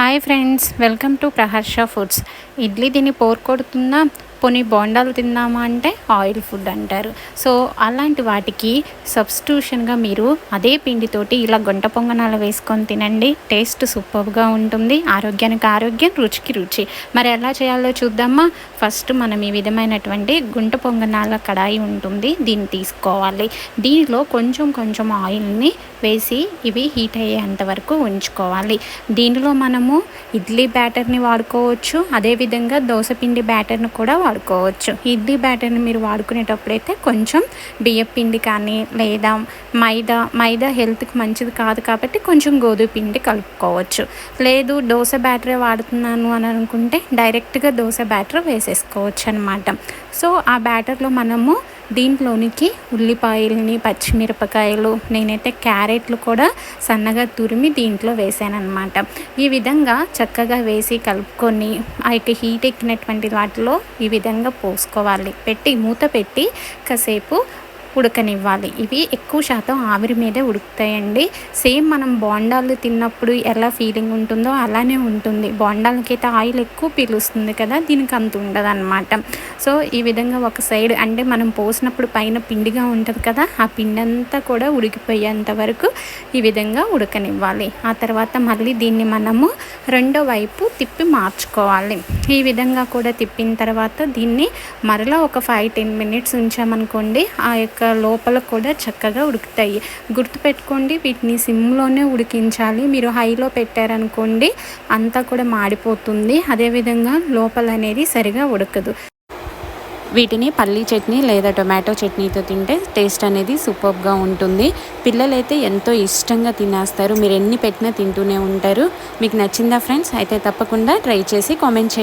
Hi friends welcome to Praharsha foods. Idli దీన్ని pour కొడుతుందా? పోనీ బోండాలు తిందామా అంటే ఆయిల్ ఫుడ్ అంటారు. సో అలాంటి వాటికి సబ్స్టిట్యూషన్గా మీరు అదే పిండితోటి ఇలా గొంట పొంగనాలు వేసుకొని తినండి. టేస్ట్ సూపర్గా ఉంటుంది. ఆరోగ్యానికి ఆరోగ్యం రుచికి రుచి. మరి ఎలా చేయాలో చూద్దామా? ఫస్ట్ మనం ఈ విధమైనటువంటి గుంట పొంగనాల కడాయి ఉంటుంది. దీన్ని తీసుకోవాలి. దీనిలో కొంచెం కొంచెం ఆయిల్ని వేసి ఇవి హీట్ అయ్యేంత వరకు ఉంచుకోవాలి. దీనిలో మనము ఇడ్లీ బ్యాటర్ని వాడుకోవచ్చు. అదేవిధంగా దోశపిండి బ్యాటర్ని కూడా వాడుకోవచ్చు. ఇడ్లీ బ్యాటర్ని మీరు వాడుకునేటప్పుడైతే కొంచెం బియ్యం పిండి కానీ లేదా మైదా మైదా హెల్త్కి మంచిది కాదు కాబట్టి కొంచెం గోధుమ పిండి కలుపుకోవచ్చు. లేదు దోశ బ్యాటరే వాడుతున్నాను అని అనుకుంటే డైరెక్ట్గా దోశ బ్యాటర్ వేసేసుకోవచ్చు అనమాట సో ఆ బ్యాటర్లో మనము దీంట్లోనికి ఉల్లిపాయలని పచ్చిమిరపకాయలు నేనైతే క్యారెట్లు కూడా సన్నగా తురిమి దీంట్లో వేసాను ఈ విధంగా చక్కగా వేసి కలుపుకొని ఆ యొక్క హీట్ ఎక్కినటువంటి వాటిలో ఈ విధంగా పోసుకోవాలి. పెట్టి మూత పెట్టి కాసేపు ఉడకనివ్వాలి. ఇవి ఎక్కువ శాతం ఆవిరి మీదే ఉడుకుతాయండి. సేమ్ మనం బోండాలు తిన్నప్పుడు ఎలా ఫీలింగ్ ఉంటుందో అలానే ఉంటుంది. బోండాలకైతే ఆయిల్ ఎక్కువ పీలుస్తుంది కదా దీనికి అంత ఉండదన్నమాట. సో ఈ విధంగా ఒక సైడ్ అంటే మనం పోసినప్పుడు పైన పిండిగా ఉంటుంది కదా ఆ పిండి అంతా కూడా ఉడికిపోయేంత వరకు ఈ విధంగా ఉడకనివ్వాలి. ఆ తర్వాత మళ్ళీ దీన్ని మనము రెండో వైపు తిప్పి మార్చుకోవాలి. ఈ విధంగా కూడా తిప్పిన తర్వాత దీన్ని మరలా ఒక ఫైవ్ టెన్ మినిట్స్ ఉంచామనుకోండి ఆ యొక్క లోపల కూడా చక్కగా ఉడుకుతాయి. గుర్తుపెట్టుకోండి వీటిని సిమ్లోనే ఉడికించాలి. మీరు హైలో పెట్టారనుకోండి అంతా కూడా మాడిపోతుంది. అదేవిధంగా లోపల అనేది సరిగా ఉడకదు. వీటిని పల్లీ చట్నీ లేదా టొమాటో చట్నీతో తింటే టేస్ట్ అనేది సూపర్గా ఉంటుంది. పిల్లలైతే ఎంతో ఇష్టంగా తినేస్తారు. మీరు ఎన్ని పెట్టినా తింటూనే ఉంటారు. మీకు నచ్చిందా ఫ్రెండ్స్ అయితే తప్పకుండా ట్రై చేసి కామెంట్ చేయండి.